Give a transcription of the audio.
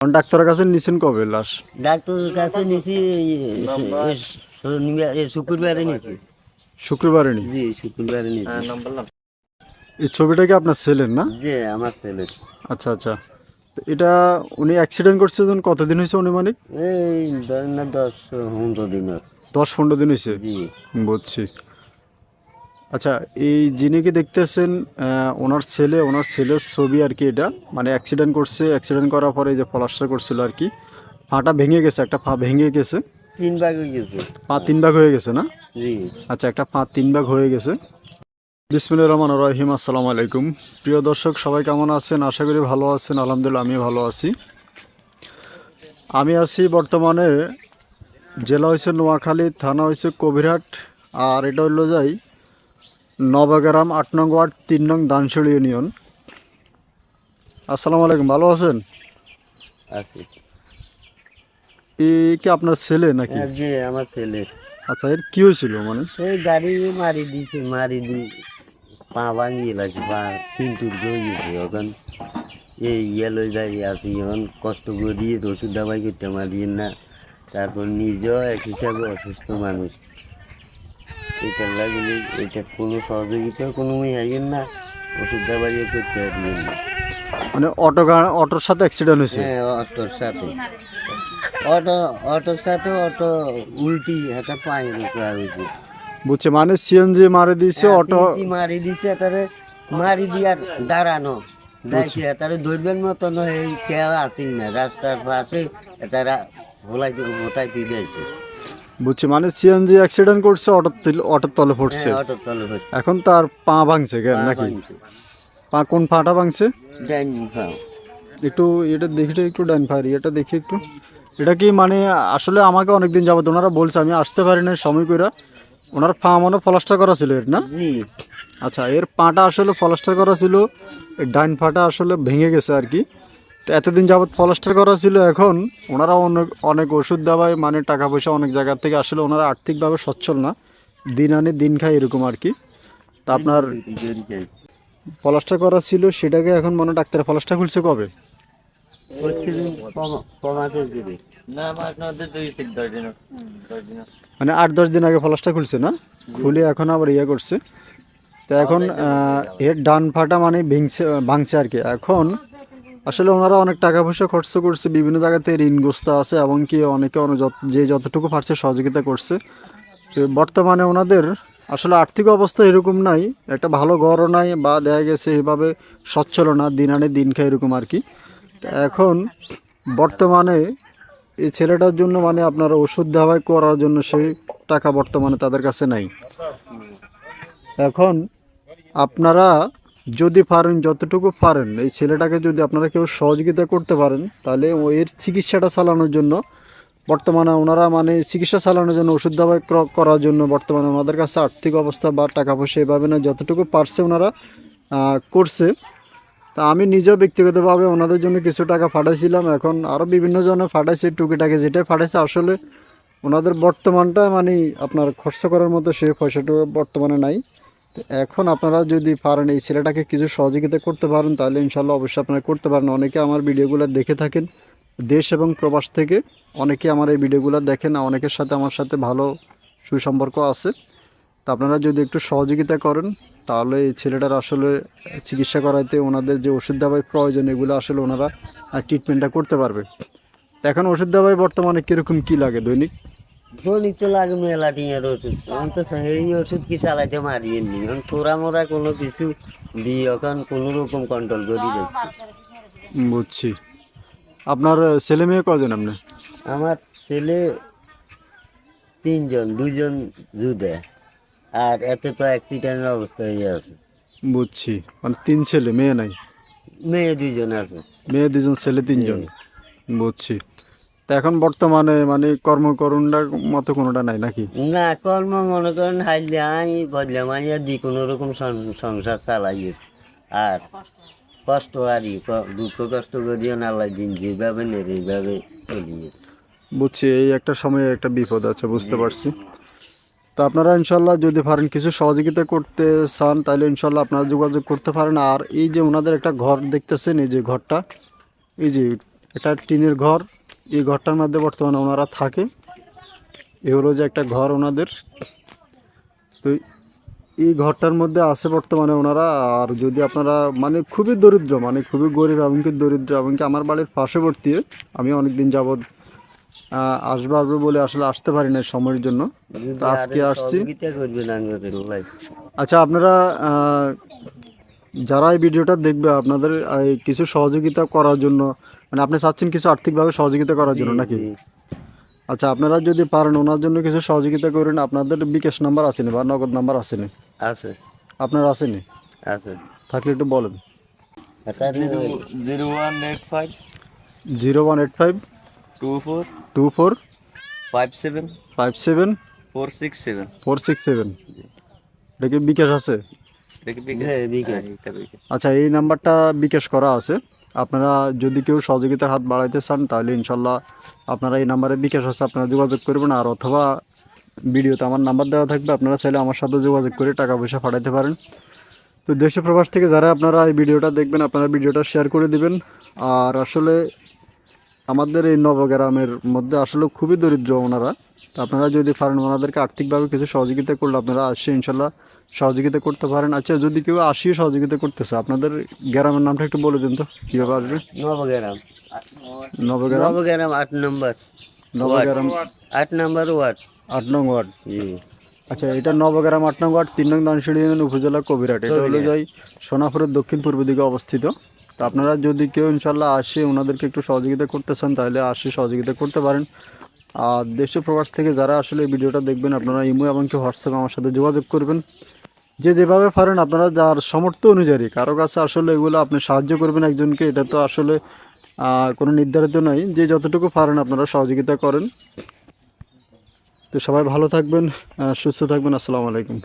ডাক্তারের কাছে নিছেন কবে লাশ? ডাক্তারের কাছে নিছি শুক্রবারে নিছি। শুক্রবারে নি? জি শুক্রবারে নিছি। এই ছবিটা কি আপনার ছেলের না? যে আমার ছেলে আচ্ছা আচ্ছা। তো এটা উনি অ্যাক্সিডেন্ট করছে যখন কতদিন হয়েছে অনুমানিক এই ধরেন না দশ পনেরো দিনের দশ পনেরো দিন হয়েছে? জি। বুঝছি। আচ্ছা এই যিনি কি দেখতেছেন ওনার ছেলে ওনার ছেলের ছবি আর কি এটা মানে অ্যাক্সিডেন্ট করছে অ্যাক্সিডেন্ট করার পরে এই যে প্লাস্টার করছিল আর কি পাটা ভেঙে গেছে একটা পা ভেঙে গেছে। তিন ভাগ হয়ে গেছে। পা তিন ভাগ হয়ে গেছে না? জি। আচ্ছা একটা পা তিন ভাগ হয়ে গেছে। বিসমিল্লা রহমান রহিম আসসালামু আলাইকুম। প্রিয় দর্শক সবাই কেমন আছেন? আশা করি ভালো আছেন আলহামদুলিল্লাহ আমি ভালো আছি। আমি আছি বর্তমানে জেলা হয়েছে নোয়াখালী থানা হয়েছে কবিরহাট আর এটা হইল যাই নবগ্রাম আট নং ওয়ার্ড তিন নং দানশিড়ি ইউনিয়ন। আসসালামু আলাইকুম ভালো আছেন? আছে। এই কি আপনার ছেলে নাকি? হ্যাঁ, জি আমার ছেলে। আচ্ছা এর কি হয়েছিল মানে? এই গাড়ি মারি দিছে মারি দি পা ভাঙিয়ে লাগছে পা হয়ে গেছে। এখন এই ইয়েলো যাই আছি এখন কষ্ট করি ওষুধ দাবাই করতে মারিয়ে না। তারপর নিজেও এক হিসাবে অসুস্থ মানুষ। এটা লাগলে এটা কোনো সহযোগিতা কোনো আইয়েন না ওষুধ দাবাইও করতে পারিয়েন না। মানে অটো অটোর সাথে অ্যাক্সিডেন্ট হয়েছে? হ্যাঁ অটোর সাথে। অটো অটোর সাথে অটো উল্টি হাতে পায়ের উপরে হয়েছে বুঝছে মানে সিএনজি মারে দিছে অটো তিনটি মারি দিছে তারে মারি দিয়ার দাঁড়ানো। যাইছে তারে ধরবেন মতন এই কেউ আসেন না রাস্তার পাশে তারা ভোলাই মোতাই দিয়ে দিয়েছে বুঝছি মানে সিএনজি অ্যাক্সিডেন্ট করছে অটোর তিল- অটোর তলে পড়ছে। হ্যাঁ অটোর তলে হচ্ছে এখন তার পা ভাঙছে কেন নাকি? পা কোন পাটা ভাঙছে? ডাইন খাও একটু এটা দেখি একটু ডান ফায়ারি এটা দেখি একটু। এটা কি মানে আসলে আমাকে অনেকদিন যাবত ওনারা বলছে আমি আসতে পারি না সময় কইরা। ওনার পা মনে ফলাস্টার করা ছিল এর না? আচ্ছা এর পাটা আসলে ফলাস্টার করা ছিল এর ডাইন পাটা আসলে ভেঙে গেছে আর কি। তো এতদিন যাবৎ ফলাস্টার করা ছিল এখন ওনারা অনেক অনেক ওষুধ দেওয়ায় মানে টাকা পয়সা অনেক জায়গা থেকে আসলে ওনারা আর্থিকভাবে সচ্ছল না। দিন আনে দিন খায় এরকম আর কি। তা আপনার ফলাস্টার করা ছিল সেটাকে এখন মনে ডাক্তার ফলাস্টার খুলছে কবে? মানে আট দশ দিন আগে ফলাসটা খুলছে না? খুলে এখন আবার ইয়ে করছে। তো এখন এর ডান ফাটা মানে ভেঙছে ভাঙছে আর কি। এখন আসলে ওনারা অনেক টাকা পয়সা খরচ করছে, বিভিন্ন জায়গাতে ঋণগ্রস্ত আছে এবং কি অনেকে যে যতটুকু পারছে সহযোগিতা করছে। তো বর্তমানে ওনাদের আসলে আর্থিক অবস্থা এরকম নাই, একটা ভালো ঘরও নাই, বা দেখা গেছে এভাবে সচ্ছল না দিন আনে দিন খায় এরকম আর কি। এখন বর্তমানে এই ছেলেটার জন্য মানে আপনার ওষুধ দেওয়াই করার জন্য সেই টাকা বর্তমানে তাদের কাছে নাই। এখন আপনারা যদি পারেন, যতটুকু পারেন, এই ছেলেটাকে যদি আপনারা কেউ সহযোগিতা করতে পারেন, তাহলে এর চিকিৎসাটা চালানোর জন্য, বর্তমানে ওনারা মানে চিকিৎসা চালানোর জন্য, ওষুধ দাবাই ক্র- করার জন্য বর্তমানে ওনাদের কাছে আর্থিক অবস্থা বা টাকা পয়সা এভাবে না, যতটুকু পারছে ওনারা করছে। তা আমি নিজেও ব্যক্তিগতভাবে ওনাদের জন্য কিছু টাকা পাঠাইছিলাম, এখন আরও বিভিন্ন জনে পাঠাইছে, টুকিটাকে যেটাই পাঠাইছে, আসলে ওনাদের বর্তমানটা মানে আপনার খরচা করার মতো সেই পয়সাটুকু বর্তমানে নাই। এখন আপনারা যদি পারেন এই ছেলেটাকে কিছু সহযোগিতা করতে পারেন, তাহলে ইনশাল্লাহ অবশ্যই আপনারা করতে পারেন। অনেকে আমার ভিডিওগুলো দেখে থাকেন। দেশ এবং প্রবাস থেকে অনেকে আমার এই ভিডিওগুলো দেখেন, অনেকের সাথে আমার সাথে ভালো সুসম্পর্ক আছে। তা আপনারা যদি একটু সহযোগিতা করেন, তাহলে এই ছেলেটার আসলে চিকিৎসা করাইতে ওনাদের যে ওষুধ দাবাই প্রয়োজন, এগুলো আসলে ওনারা ট্রিটমেন্টটা করতে পারবে। এখন ওষুধ দাবাই বর্তমানে কীরকম কী লাগে দৈনিক? ধনী তো লাগে মেলা টিঙের ওষুধ। এখন তো এই ওষুধ কি চালাইতে মারিয়ে নি? এখন থোড়া মোড়া কোনো কিছু দিয়ে এখন কোনো রকম কন্ট্রোল করে যাচ্ছে। বুঝছি। আপনার ছেলে মেয়ে কজন আপনি? আমার ছেলে তিনজন দুজন জুদে আর এতে তো অ্যাক্সিডেন্টের অবস্থা হয়ে আছে। বুঝছি। মানে তিন ছেলে মেয়ে নাই? মেয়ে দুজন আছে। মেয়ে দুজন ছেলে তিনজন? বুঝছি। তা এখন বর্তমানে মানে কর্মকরণটার মতো কোনোটা নাই নাকি? না কর্ম মনে করেন হাইলে আই বদলে মাইয়া দি কোনো রকম সংসার চালাই আর কষ্ট আর দুঃখ কষ্ট করিও না দিন যেভাবে নেই এইভাবে চলিয়ে। বুঝছি এই একটা সময়ে একটা বিপদ আছে বুঝতে পারছি। তো আপনারা ইনশাল্লাহ যদি পারেন কিছু সহযোগিতা করতে চান তাহলে ইনশাল্লাহ আপনারা যোগাযোগ করতে পারেন। আর এই যে ওনাদের একটা ঘর দেখতেছেন এই যে ঘরটা এই যে একটা টিনের ঘর। এই ঘরটার মধ্যে বর্তমানে ওনারা থাকে। এ হলো যে একটা ঘর ওনাদের। তো এই ঘরটার মধ্যে আছে বর্তমানে ওনারা, আর যদি আপনারা মানে খুবই দরিদ্র মানে খুবই গরিব এমনকি দরিদ্র এমনকি আমার বাড়ির পার্শ্ববর্তী, আমি অনেক দিন যাবৎ আসব আসব বলে আসলে আসতে পারি না সময়ের জন্য। আজকে আসছি। আচ্ছা আপনারা যারা এই ভিডিওটা দেখবে, আপনাদের কিছু সহযোগিতা করার জন্য মানে আপনি চাচ্ছেন কিছু আর্থিকভাবে সহযোগিতা করার জন্য নাকি? আচ্ছা আপনারা যদি পারেন ওনার জন্য কিছু সহযোগিতা করেন আপনাদের বিকাশ নাম্বার আসেনি বা নগদ নাম্বার আসেনি? আছে। আপনার আসেনি? আছে। থাকলে একটু বলেন। Zero one eight five. Zero one eight five. Two four. Two four. Five seven. Five seven. Four six seven. Four six seven. এটা কি বিকাশ আছে? হ্যাঁ, বিকাশ। আচ্ছা এই নাম্বারটা বিকাশ করা আছে। আপনারা যদি কেউ সহযোগিতার হাত বাড়াইতে চান, তাহলে ইনশাল্লাহ আপনারা এই নাম্বারে বিকাশ আছে, আপনারা যোগাযোগ করবেন। আর অথবা ভিডিওতে আমার নাম্বার দেওয়া থাকবে, আপনারা চাইলে আমার সাথে যোগাযোগ করে টাকা পয়সা পাঠাইতে পারেন। তো দেশ প্রবাস থেকে যারা আপনারা এই ভিডিওটা দেখবেন, আপনারা ভিডিওটা শেয়ার করে দিবেন। আর আসলে আমাদের এই নবগ্রামের মধ্যে আসলে খুবই দরিদ্র ওনারা। তো আপনারা যদি পারেন ওনাদেরকে আর্থিকভাবে কিছু সহযোগিতা করলে আপনারা আসে ইনশাল্লাহ সহযোগিতা করতে পারেন। আচ্ছা যদি কেউ আসিও সহযোগিতা করতেছে আপনাদের গ্রামের নামটা একটু বলে দিন তো কীভাবে আসবে? নবগ্রাম। নবগ্রাম? নবগ্রাম আট নম্বর নবগ্রাম আট নম্বর ওয়ার্ড। আট নং ওয়ার্ড? আচ্ছা এটা নবগ্রাম আট নং ওয়ার্ড তিন নং দানসিড়ি উপজেলা কবিরাট। এটা হলো যাই সোনাপুরের দক্ষিণ পূর্ব দিকে অবস্থিত। তো আপনারা যদি কেউ ইনশাল্লাহ আসে ওনাদেরকে একটু সহযোগিতা করতে চান তাহলে আসে সহযোগিতা করতে পারেন। আর দেশ প্রবাস থেকে যারা আসলে ভিডিওটা দেখবেন, আপনারা ইমো এবং কি হোয়াটসঅ্যাপে আমার সাথে যোগাযোগ করবেন। যে যেভাবে পারেন, আপনারা যার সামর্থ্য অনুযায়ী, কারও কাছে আসলে এগুলো আপনি সাহায্য করবেন একজনকে, এটা তো আসলে কোনো নির্ধারিত নাই যে যতটুকু পারেন, আপনারা সহযোগিতা করেন। তো সবাই ভালো থাকবেন সুস্থ থাকবেন। আসসালামু আলাইকুম।